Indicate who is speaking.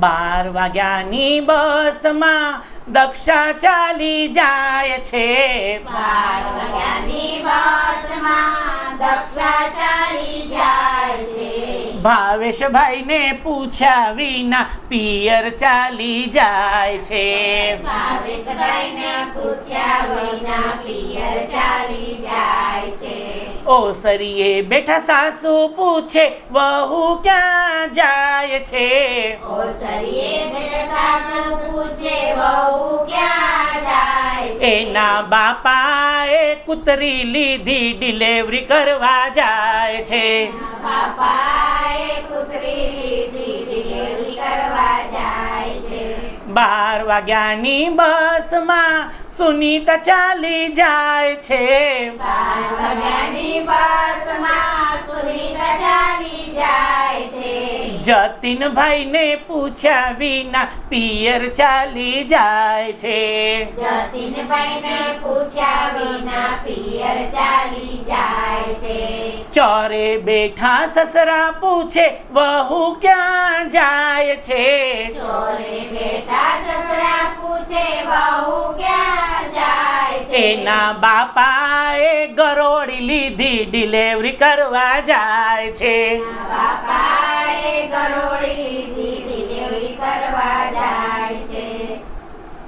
Speaker 1: બાર વાગ્યાની બસમાં દક્ષા ચાલી જાય છે.
Speaker 2: બાર વાગ્યાની બસમાં દક્ષા ચાલી જાય છે.
Speaker 1: ભાવેશભાઈને પૂછ્યા વિના પિયર ચાલી જાય છે.
Speaker 2: ભાવેશભાઈને પૂછ્યા વિના પિયર ચાલી જાય
Speaker 1: ઓસરીએ બેઠા સાસુ પૂછે વહુ ક્યાં જાય છે?
Speaker 2: ઓસરીએ જે સાસુ પૂછે વહુ ક્યાં જાય છે?
Speaker 1: એના બાપાએ કૂતરી લીધી ડિલેવરી કરવા જાય છે.
Speaker 2: બાપાએ કૂતરી લીધી
Speaker 1: બાર વાગ્યાની બસમાં સુનીતા ચાલી જાય છે.
Speaker 2: બાર વાગ્યાની બસમાં સુનીતા ચાલી જાય છે.
Speaker 1: જતીનભાઈને પૂછ્યા વિના પિયર ચાલી જાય છે.
Speaker 2: જતીનભાઈને પૂછ્યા વિના પિયર ચાલી જાય છે.
Speaker 1: ચોરે બેઠા સસરા પૂછે વહુ ક્યાં જાય છે?
Speaker 2: ચોરે
Speaker 1: એના બાપાએ ગરોળી લીધી ડિલેવરી કરવા જાય છે.
Speaker 2: બાપાએ ગરોળી લીધી ડિલેવરી કરવા જાય